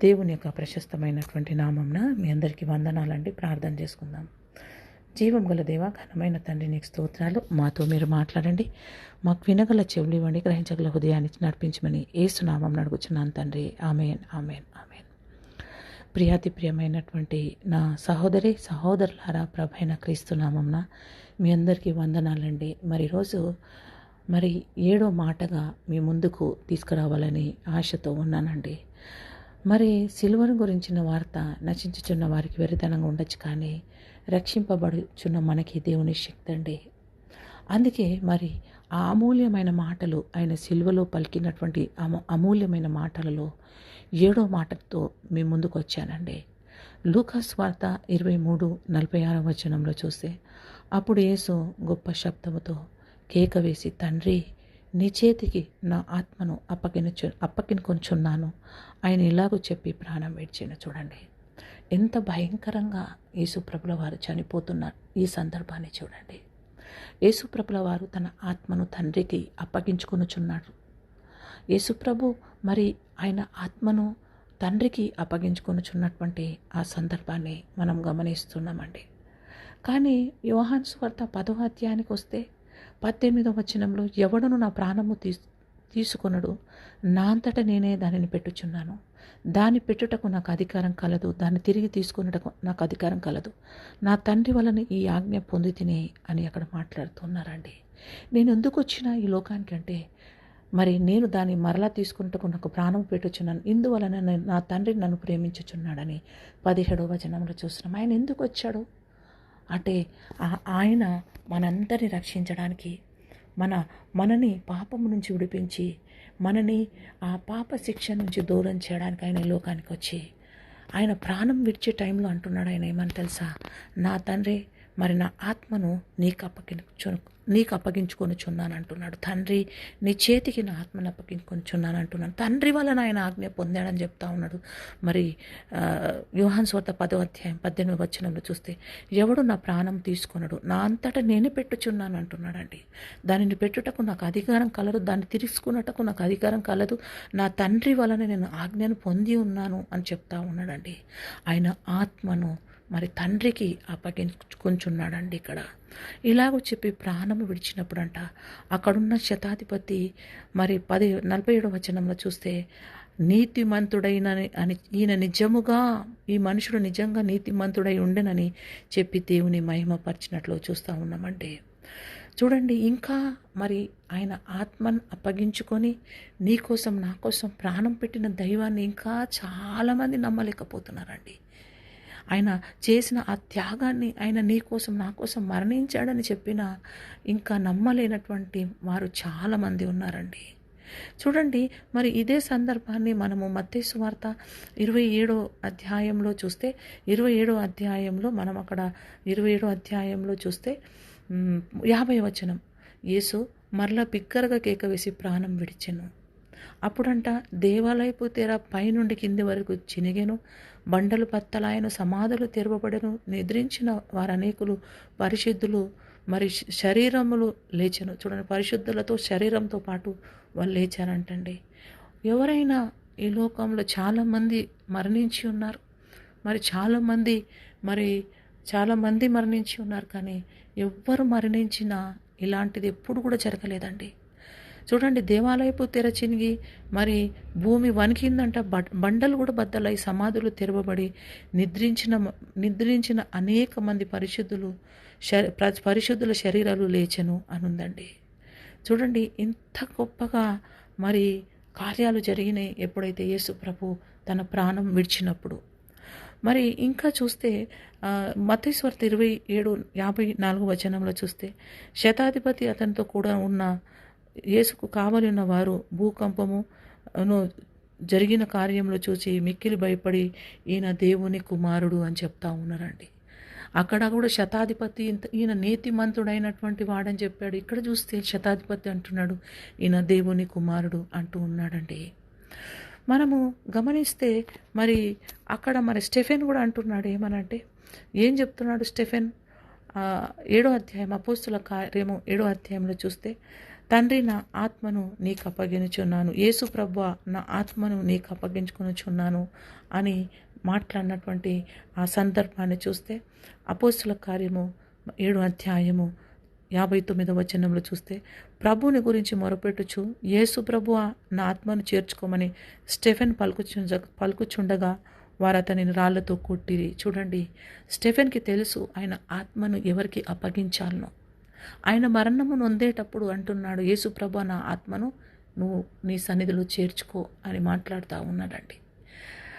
దేవుని యొక్క ప్రశస్తమైనటువంటి నామంన మీ అందరికీ వందనాలండి. ప్రార్థన చేసుకుందాం. జీవం గల దేవ ఘనమైన తండ్రి నీకు స్తోత్రాలు. మాతో మీరు మాట్లాడండి. మాకు వినగల చెవులు ఇవ్వండి. గ్రహించగల హృదయాన్ని నడిపించమని ఏసునామం నడుగుచున్నాను తండ్రి. Amen amen amen. ప్రియాతి ప్రియమైనటువంటి నా సహోదరి సహోదరులారా ప్రభైన క్రీస్తు నామంన మీ అందరికీ వందనాలండి. మరి రోజు మరి ఏడో మాటగా మీ ముందుకు తీసుకురావాలని ఆశతో ఉన్నానండి. మరి సిలువను గురించిన వార్త నశించుచున్న వారికి వెరితనంగా ఉండొచ్చు కానీ రక్షింపబడుచున్న మనకి దేవుని శక్తి అండి. అందుకే మరి ఆ అమూల్యమైన మాటలు ఆయన సిలువలో పలికినటువంటి అమ అమూల్యమైన మాటలలో ఏడో మాటతో మీ ముందుకు వచ్చానండి. లూకాస్ వార్త ఇరవై మూడు నలభై ఆరో వచనంలో చూస్తే అప్పుడు యేసు గొప్ప శబ్దముతో కేక వేసి తండ్రి నీ చేతికి నా ఆత్మను అప్పగినచు అప్పగినుకొంచున్నాను ఆయన ఇలాగూ చెప్పి ప్రాణం విడిచిన చూడండి. ఎంత భయంకరంగా యేసుప్రభుల వారు చనిపోతున్నారు ఈ సందర్భాన్ని చూడండి. యేసుప్రభుల వారు తన ఆత్మను తండ్రికి అప్పగించుకొనుచున్నాడు యేసుప్రభు మరి ఆయన ఆత్మను తండ్రికి అప్పగించుకొనుచున్నటువంటి ఆ సందర్భాన్ని మనం గమనిస్తున్నామండి. కానీ యోహాన్ స్వార్త పదో అధ్యాయానికి వస్తే పద్దెనిమిదవ వచనంలో ఎవడను నా ప్రాణము తీసు తీసుకొనడు నా అంతట నేనే దానిని పెట్టుచున్నాను. దాన్ని పెట్టుటకు నాకు అధికారం కలదు దాన్ని తిరిగి తీసుకున్నటకు నాకు అధికారం కలదు. నా తండ్రి వలన ఈ ఆజ్ఞ పొంది తినే అని అక్కడ మాట్లాడుతున్నారండి. నేను ఎందుకు వచ్చిన ఈ లోకానికి అంటే మరి నేను దాన్ని మరలా తీసుకుంటకు నాకు ప్రాణం పెట్టుచున్నాను. ఇందువలన నా తండ్రి నన్ను ప్రేమించుచున్నాడని పదిహేడవ వచనంలో చూస్తున్నాం. ఆయన ఎందుకు వచ్చాడు? అంటే ఆ- ఆయన మనందరిని రక్షించడానికి మన మనని పాపము నుంచి విడిపించి మనని ఆ పాప శిక్ష నుంచి దూరం చేయడానికి ఆయన ఈ లోకానికి వచ్చి ఆయన ప్రాణం విడిచే టైంలో అంటున్నాడు ఆయన ఏమని తెలుసా? నా తండ్రి మరి నా ఆత్మను నీకు అప్పగించు నీకు అప్పగించుకొనిచున్నాను అంటున్నాడు తండ్రి నీ చేతికి నా ఆత్మను అప్పగించుకొనుచున్నాను అంటున్నాను తండ్రి వలన ఆయన ఆజ్ఞ పొందాడని చెప్తా ఉన్నాడు. మరి ఆ, యోహాన్ స్వార్త పదో అధ్యాయం పద్దెనిమిది వచనంలో చూస్తే ఎవడు నా ప్రాణం తీసుకొనడు నా అంతటా నేనే పెట్టుచున్నాను అంటున్నాడండి దానిని పెట్టుటకు నాకు అధికారం కలదు దాన్ని తీసుకున్నటకు నాకు అధికారం కలదు. నా తండ్రి వలన నేను ఆజ్ఞను పొంది ఉన్నాను అని చెప్తా ఉన్నాడండి. ఆయన ఆత్మను మరి తండ్రికి అప్పగించుకుంటున్నాడండి ఇక్కడ. ఇలాగ చెప్పి ప్రాణం విడిచినప్పుడంట అక్కడున్న శతాధిపతి మరి పది నలభై ఏడవ వచనంలో చూస్తే నీతిమంతుడైన అని ఈయన నిజముగా ఈ మనుషుడు నిజంగా నీతిమంతుడై ఉండెనని చెప్పి దేవుని మహిమపరిచినట్లు చూస్తూ ఉన్నామండి. చూడండి ఇంకా మరి ఆయన ఆత్మను అప్పగించుకొని నీ కోసం నా కోసం ప్రాణం పెట్టిన దైవాన్ని ఇంకా చాలామంది నమ్మలేకపోతున్నారండి. ఆయన చేసిన ఆ త్యాగాన్ని ఆయన నీ కోసం నా కోసం మరణించాడని చెప్పిన ఇంకా నమ్మలేనటువంటి వారు చాలామంది ఉన్నారండి. చూడండి మరి ఇదే సందర్భాన్ని మనము మత్తేసు వార్త ఇరవై ఏడో అధ్యాయంలో చూస్తే ఇరవై ఏడో అధ్యాయంలో మనం అక్కడ ఇరవై ఏడో అధ్యాయంలో చూస్తే యాభై వచనం యేసు మరలా బిగ్గరగా కేక వేసి ప్రాణం విడిచెను. అప్పుడంట దేవాలయపు తెర పైనుండి కింది వరకు చినిగెను బండలు పత్తలాయను సమాధులు తెరవబడను నిద్రించిన వారు అనేకులు పరిశుద్ధులు మరి శరీరములు లేచను. చూడండి పరిశుద్ధులతో శరీరంతో పాటు వాళ్ళు లేచారంటండి. ఎవరైనా ఈ లోకంలో చాలామంది మరణించి ఉన్నారు. మరి చాలామంది మరి చాలామంది మరణించి ఉన్నారు కానీ ఎవ్వరు మరణించినా ఇలాంటిది ఎప్పుడు కూడా జరగలేదండి. చూడండి దేవాలయపు తెరచినిగి మరి భూమి వణికిందంట బ- బండలు కూడా బద్దలై సమాధులు తెరవబడి నిద్రించిన నిద్రించిన అనేక మంది పరిశుద్ధులు శ- ప్ర- పరిశుద్ధుల శరీరాలు లేచెను అనుందండి. చూడండి ఇంత గొప్పగా మరి కార్యాలు జరిగినాయి ఎప్పుడైతే యేసు ప్రభు తన ప్రాణం విడిచినప్పుడు. మరి ఇంకా చూస్తే మతేశ్వర్త ఇరవై ఏడు యాభై నాలుగు వచనంలో చూస్తే శతాధిపతి అతనితో కూడా ఉన్న యేసుకు కావలి వారు భూకంపమును జరిగిన కార్యంలో చూసి మిక్కిలి భయపడి ఈయన దేవుని కుమారుడు అని చెప్తా ఉన్నారండి. అక్కడ కూడా శతాధిపతి ఇంత- ఈయన నీతిమంతుడైనటువంటి వాడని చెప్పాడు. ఇక్కడ చూస్తే శతాధిపతి అంటున్నాడు ఈయన దేవుని కుమారుడు అంటూ ఉన్నాడండి. మనము గమనిస్తే మరి అక్కడ మరి స్టెఫెన్ కూడా అంటున్నాడు ఏమనంటే ఏం చెప్తున్నాడు స్టెఫెన్? ఏడో అధ్యాయం అపోస్తుల కార్యము ఏడో అధ్యాయంలో చూస్తే తండ్రి నా ఆత్మను నీకు అప్పగించున్నాను యేసు ప్రభు నా ఆత్మను నీకు అప్పగించుకునిచున్నాను అని మాట్లాడినటువంటి ఆ సందర్భాన్ని చూస్తే అపోస్తుల కార్యము ఏడు అధ్యాయము యాభై తొమ్మిదో వచనంలో చూస్తే ప్రభుని గురించి మొరపెట్టుచు యేసు ప్రభు నా ఆత్మను చేర్చుకోమని స్టెఫెన్ పలుకుచు పలుకుచుండగా వారు అతనిని రాళ్ళతో కొట్టిరి. చూడండి స్టెఫెన్కి తెలుసు ఆయన ఆత్మను ఎవరికి అప్పగించాలనో. ఆయన మరణము నొందేటప్పుడు అంటున్నాడు యేసుప్రభ నా ఆత్మను నువ్వు నీ సన్నిధిలో చేర్చుకో అని మాట్లాడుతూ ఉన్నాడండి.